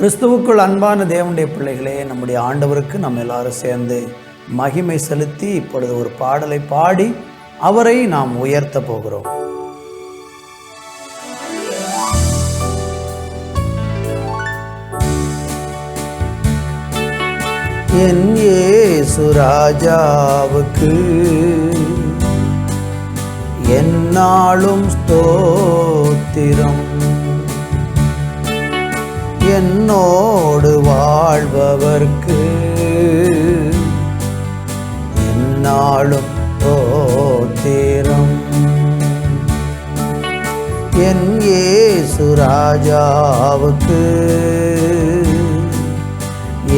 கிறிஸ்துவுக்குள் அன்பான தேவனுடைய பிள்ளைகளே நம்முடைய ஆண்டவருக்கு நம்ம எல்லாரும் சேர்ந்து மகிமை செலுத்தி இப்பொழுது ஒரு பாடலை பாடி அவரை நாம் உயர்த்த போகிறோம். என் ஏசுராஜாவுக்கு என்னாலும் ஸ்தோத்திரம். என்னோடு வாழ்பவர்க்கு என்னாலும் தோத்திரம் என் இயேசு ராஜாவுக்கு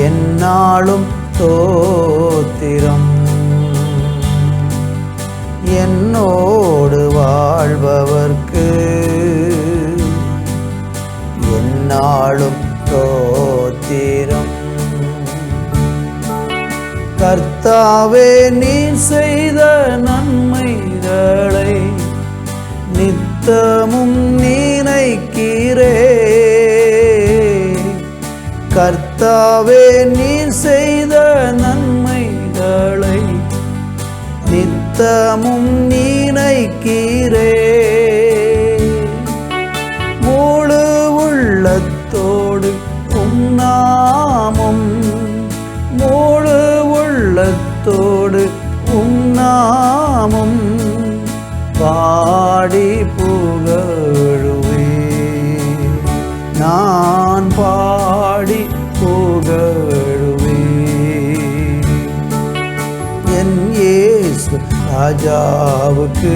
என்னாலும் தோ கர்த்தாவே நீ செய்த நன்மைகளை நித்தமும் நினைக்கிறே. கர்த்தாவே நீ செய்த நன்மைகளை நித்தமும் ராஜாவுக்கு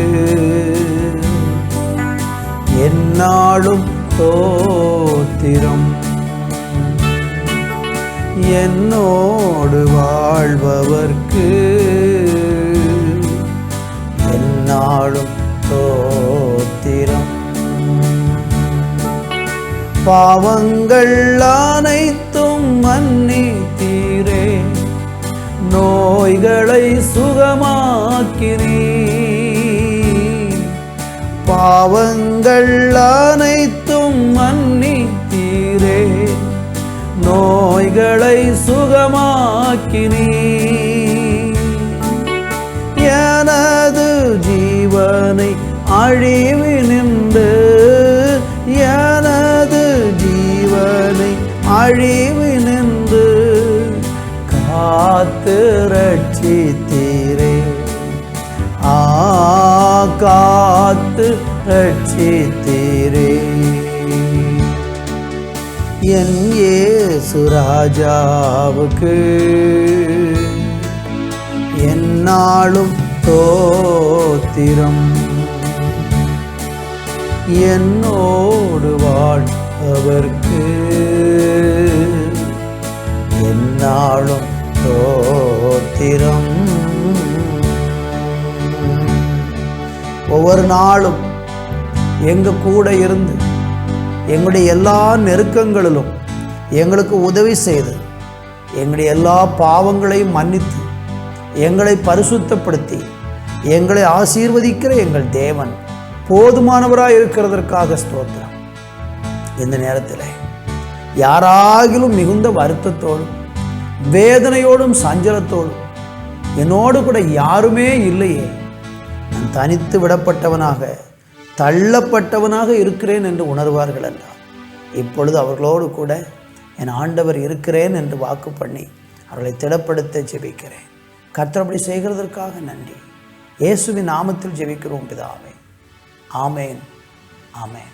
என்னாலும் தோத்திரம். என்னோடு வாழ்பவர்க்கு என்னாலும் தோத்திரம். பாவங்கள் ஆனை பாவங்கள் அனைத்தும் மன்னித்தீரே. நோய்களை சுகமாக்கினீ எனது ஜீவனை அழிவினின்று எனது ஜீவனை அழிவினின்று காத்து ரட்சித்தீரே. ஆ காத்து ரட்சித்தீரே என் இயேசு ராஜாவுக்கு என்னாலும் தோத்திரம். என்னோடு வாழ்பவர்க்கு என்னாலும் தோத்திரம். ஒவ்வொரு நாளும் எங்கள் கூட இருந்து எங்களுடைய எல்லா நெருக்கங்களிலும் எங்களுக்கு உதவி செய்து எங்களுடைய எல்லா பாவங்களையும் மன்னித்து எங்களை பரிசுத்தப்படுத்தி எங்களை ஆசீர்வதிக்கிற எங்கள் தேவன் போதுமானவராக இருக்கிறதற்காக ஸ்தோத்திரம். இந்த நேரத்தில் யாராகிலும் மிகுந்த வருத்தத்தோடும் வேதனையோடும் சஞ்சலத்தோடும் என்னோடு கூட யாருமே இல்லையே. நான் தனித்து விடப்பட்டவனாக தள்ளப்பட்டவனாக இருக்கிறேன் என்று உணர்வார்கள் என்றார் இப்பொழுது அவர்களோடு கூட என் ஆண்டவர் இருக்கிறேன் என்று வாக்கு பண்ணி அவர்களை திடப்படுத்த ஜெபிக்கிறேன். கர்த்தரப்படி செய்கிறதற்காக நன்றி. இயேசுவின் நாமத்தில் ஜெபிக்கிறோம் பிதாவே. ஆமேன். ஆமேன்.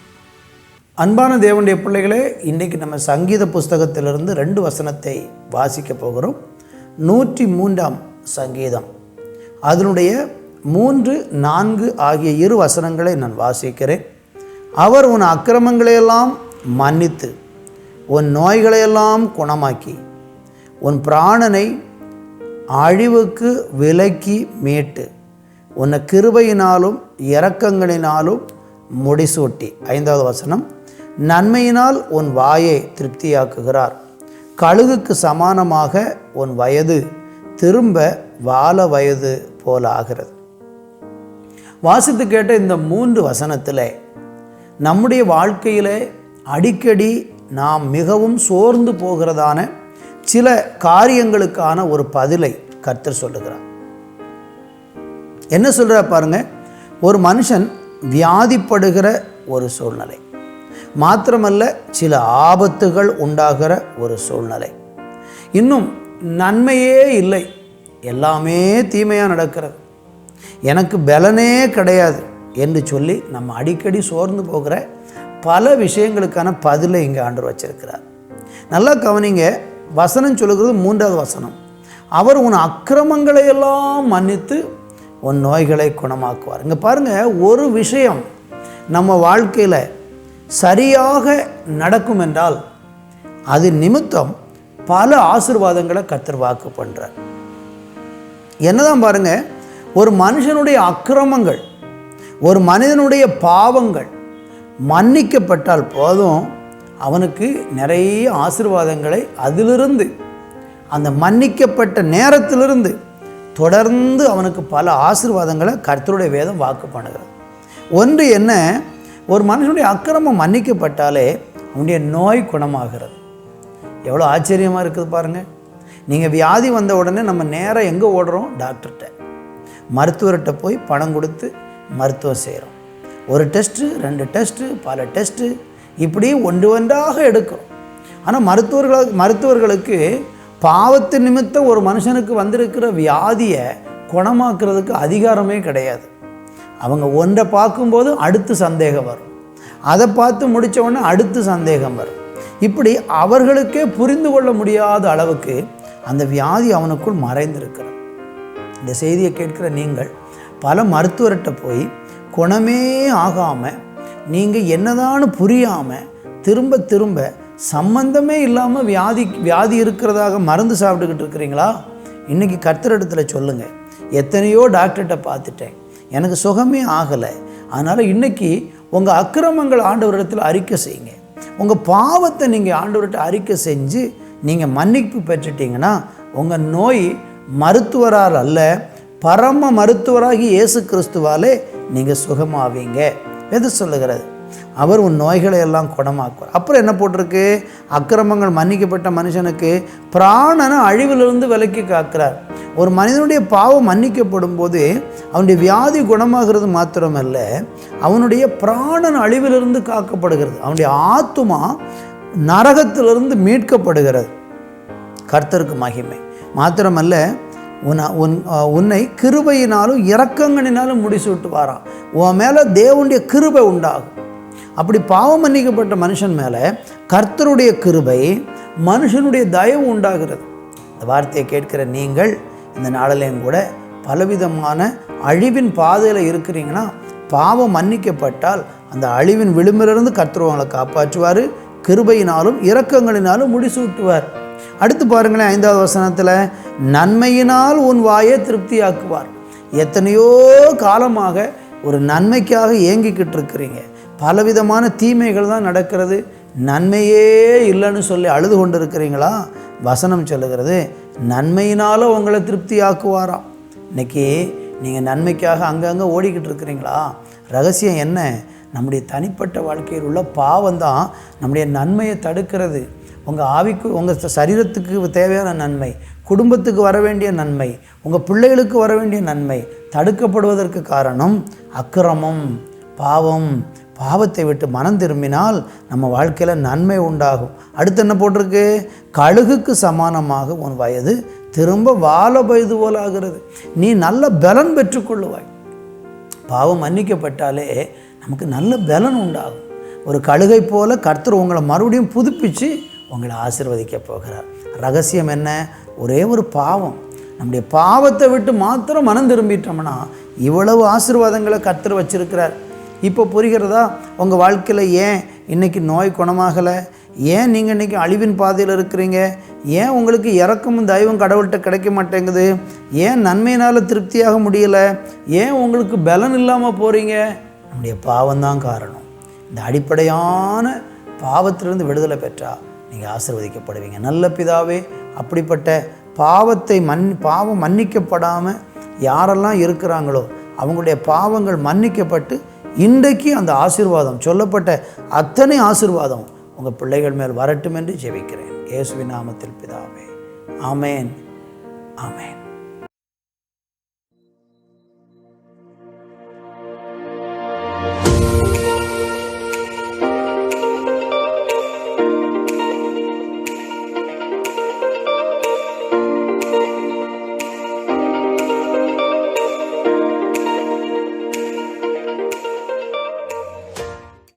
அன்பான தேவனுடைய பிள்ளைகளே இன்றைக்கு நம்ம சங்கீத புஸ்தகத்திலிருந்து ரெண்டு வசனத்தை வாசிக்க போகிறோம். நூற்றி மூன்றாம் சங்கீதம். அதனுடைய மூன்று நான்கு ஆகிய இரு வசனங்களை நான் வாசிக்கிறேன். அவர் உன் அக்கிரமங்களையெல்லாம் மன்னித்து உன் நோய்களையெல்லாம் குணமாக்கி உன் பிராணனை அழிவுக்கு விலக்கி மீட்டு உன்னை கிருபையினாலும் இரக்கங்களினாலும் முடிசூட்டி. ஐந்தாவது வசனம் நன்மையினால் உன் வாயை திருப்தியாக்குகிறார். கழுகுக்கு சமானமாக உன் வயது திரும்ப வால வயது போல ஆகிறது வாசித்து கேட்ட இந்த மூன்று வசனத்தில் நம்முடைய வாழ்க்கையில் அடிக்கடி நாம் மிகவும் சோர்ந்து போகிறதான சில காரியங்களுக்கான ஒரு பதிலை கர்த்தர் சொல்லுகிறார். என்ன சொல்கிறார் பாருங்க ஒரு மனுஷன் வியாதிப்படுகிற ஒரு சூழ்நிலை மாத்திரமல்ல சில ஆபத்துகள் உண்டாகிற ஒரு சூழ்நிலை. இன்னும் நன்மையே இல்லை எல்லாமே தீமையாக நடக்கிறது. எனக்கு பலனே கிடையாது என்று சொல்லி நம்ம அடிக்கடி சோர்ந்து போகிற பல விஷயங்களுக்கான பதிலை இங்கே ஆண்டு வச்சிருக்கிறார். நல்லா கவனிங்க வசனம் சொல்லுகிறது மூன்றாவது வசனம். அவர் உன் அக்கிரமங்களை எல்லாம் மன்னித்து உன் நோய்களை குணமாக்குவார். இங்கே பாருங்கள் ஒரு விஷயம் நம்ம வாழ்க்கையில் சரியாக நடக்கும் என்றால் அது நிமித்தம் பல ஆசிர்வாதங்களை கத்தர் வாக்கு பண்ணுறார் என்னதான் பாருங்க ஒரு மனுஷனுடைய அக்கிரமங்கள் ஒரு மனிதனுடைய பாவங்கள் மன்னிக்கப்பட்டால் போதும் அவனுக்கு நிறைய ஆசிர்வாதங்களை அதிலிருந்து அந்த மன்னிக்கப்பட்ட நேரத்திலிருந்து தொடர்ந்து அவனுக்கு பல ஆசிர்வாதங்களை கர்த்தருடைய வேதம் வாக்கு பண்ணுகிறது. ஒன்று என்ன ஒரு மனுஷனுடைய அக்கிரமம் மன்னிக்கப்பட்டாலே அவனுடைய நோய் குணமாகிறது. எவ்வளோ ஆச்சரியமாக இருக்குது பாருங்கள் நீங்கள் வியாதி வந்த உடனே நம்ம நேராக எங்கே ஓடுறோம்? டாக்டர்கிட்ட. மருத்துவர்கிட்ட போய் பணம் கொடுத்து மருத்துவம் செய்கிறோம். ஒரு டெஸ்ட்டு ரெண்டு டெஸ்ட்டு பல டெஸ்ட்டு இப்படி ஒன்று ஒன்றாக எடுக்கிறோம். ஆனால் மருத்துவர்கள் மருத்துவர்களுக்கு பாவத்து நிமித்தம் ஒரு மனுஷனுக்கு வந்திருக்கிற வியாதியை குணமாக்குறதுக்கு அதிகாரமே கிடையாது. அவங்க ஒன்றை பார்க்கும்போது அடுத்து சந்தேகம் வரும். அதை பார்த்து முடிச்ச அடுத்து சந்தேகம் வரும். இப்படி அவர்களுக்கே புரிந்து கொள்ள முடியாத அளவுக்கு அந்த வியாதி அவனுக்குள் மறைந்திருக்கிறது. இந்த செய்தியை கேட்கிற நீங்கள் பல மருத்துவர்கிட்ட போய் குணமே ஆகாமல் நீங்கள் என்னதான்னு புரியாமல் திரும்ப திரும்ப சம்பந்தமே இல்லாமல் வியாதி வியாதி இருக்கிறதாக மருந்து சாப்பிட்டுக்கிட்டு இருக்கிறீங்களா? இன்றைக்கி கர்த்தரிடத்தில் சொல்லுங்கள் எத்தனையோ டாக்டர்கிட்ட பார்த்துட்டேன். எனக்கு சுகமே ஆகலை. அதனால் இன்றைக்கி உங்கள் அக்கிரமங்கள் ஆண்டவரிடத்தில் அறிக்கை செய்யுங்க. உங்கள் பாவத்தை நீங்கள் ஆண்டவர்கிட்ட அறிக்கை செஞ்சு நீங்கள் மன்னிப்பு பெற்றுட்டீங்கன்னா உங்கள் நோய் மருத்துவரால் அல்ல பரம மருத்துவராகி இயேசு கிறிஸ்துவாலே நீங்கள் சுகமாவீங்க எது சொல்லுகிறது. அவர் உன் நோய்களை எல்லாம் குணமாக்குவார். அப்புறம் என்ன போட்டிருக்கு? அக்கிரமங்கள் மன்னிக்கப்பட்ட மனுஷனுக்கு பிராணனை அழிவிலிருந்து விலக்கி காக்கிறார். ஒரு மனிதனுடைய பாவம் மன்னிக்கப்படும் போது அவனுடைய வியாதி குணமாகிறது மாத்திரமல்ல அவனுடைய பிராணன் அழிவிலிருந்து காக்கப்படுகிறது. அவனுடைய ஆத்துமா நரகத்திலிருந்து மீட்கப்படுகிறது. கர்த்தருக்கு மகிமை. மாத்திரமல்ல உன் உன் உன்னை கிருபையினாலும் இரக்கங்களினாலும் முடிசூட்டுவாராம். உன் மேலே தேவனுடைய கிருபை உண்டாகும். அப்படி பாவம் மன்னிக்கப்பட்ட மனுஷன் மேலே கர்த்தருடைய கிருபை மனுஷனுடைய தயவு உண்டாகிறது. இந்த வார்த்தையை கேட்கிற நீங்கள் இந்த நாளிலையும் கூட பலவிதமான அழிவின் பாதையில் இருக்கிறீங்கன்னா பாவம் மன்னிக்கப்பட்டால் அந்த அழிவின் விளிம்பிலிருந்து கர்த்தர் உங்களை காப்பாற்றுவார் கிருபையினாலும் இரக்கங்களினாலும் முடிசூட்டுவார். அடுத்து பாருங்களேன் ஐந்தாவது வசனத்தில் நன்மையினால் உன் வாயை திருப்தியாக்குவார். எத்தனையோ காலமாக ஒரு நன்மைக்காக ஏங்கிக்கிட்டு இருக்கிறீங்க. பலவிதமான தீமைகள் தான் நடக்கிறது. நன்மையே இல்லைன்னு சொல்லி அழுது கொண்டு இருக்கிறீங்களா வசனம் சொல்லுகிறது நன்மையினால் உங்களை திருப்தி ஆக்குவாராம் இன்னைக்கு நீங்கள் நன்மைக்காக அங்கங்கே ஓடிக்கிட்டு இருக்கிறீங்களா? ரகசியம் என்ன? நம்முடைய தனிப்பட்ட வாழ்க்கையில் உள்ள பாவம் தான் நம்முடைய நன்மையை தடுக்கிறது. உங்கள் ஆவிக்கு உங்கள் சரீரத்துக்கு தேவையான நன்மை குடும்பத்துக்கு வர வேண்டிய நன்மை உங்கள் பிள்ளைகளுக்கு வர வேண்டிய நன்மை தடுக்கப்படுவதற்கு காரணம் அக்கிரமம் பாவம். பாவத்தை விட்டு மனம் திரும்பினால் நம்ம வாழ்க்கையில் நன்மை உண்டாகும். அடுத்து என்ன போட்டிருக்கு? கழுகுக்கு சமானமாக உன் வயது திரும்ப வாழ வயது போலாகிறது நீ நல்ல பலன் பெற்றுக்கொள்ளுவாய் பாவம் மன்னிக்கப்பட்டாலே நமக்கு நல்ல பலன் உண்டாகும். ஒரு கழுகை போல கர்த்தர் உங்களை மறுபடியும் புதுப்பித்து உங்களை ஆசிர்வதிக்க போகிறார். ரகசியம் என்ன? ஒரே ஒரு பாவம். நம்முடைய பாவத்தை விட்டு மாத்திரம் மனம் திரும்பிட்டோம்னா இவ்வளவு ஆசீர்வாதங்களை கர்த்தர் வச்சிருக்கிறார். இப்போ புரிகிறதா? உங்கள் வாழ்க்கையில் ஏன் இன்றைக்கி நோய் குணமாகலை? ஏன் நீங்கள் இன்றைக்கி அழிவின் பாதையில் இருக்கிறீங்க? ஏன் உங்களுக்கு இறக்கமும் தயவும் கடவுள்கிட்ட கிடைக்க மாட்டேங்குது? ஏன் நன்மையினால் திருப்தியாக முடியலை? ஏன் உங்களுக்கு பலன் இல்லாமல் போகிறீங்க நம்முடைய பாவம்தான் காரணம். இந்த அடிப்படையான பாவத்திலிருந்து விடுதலை பெற்றா நீங்கள் ஆசிர்வதிக்கப்படுவீங்க. நல்ல பிதாவே அப்படிப்பட்ட பாவத்தை மன் பாவம் மன்னிக்கப்படாமல் யாரெல்லாம் இருக்கிறாங்களோ அவங்களுடைய பாவங்கள் மன்னிக்கப்பட்டு இன்றைக்கு அந்த ஆசீர்வாதம் சொல்லப்பட்ட அத்தனை ஆசீர்வாதம் உங்கள் பிள்ளைகள் மேல் வரட்டும் என்று ஜெபிக்கிறேன். இயேசுவின் நாமத்தில் பிதாவே. ஆமேன். ஆமேன்.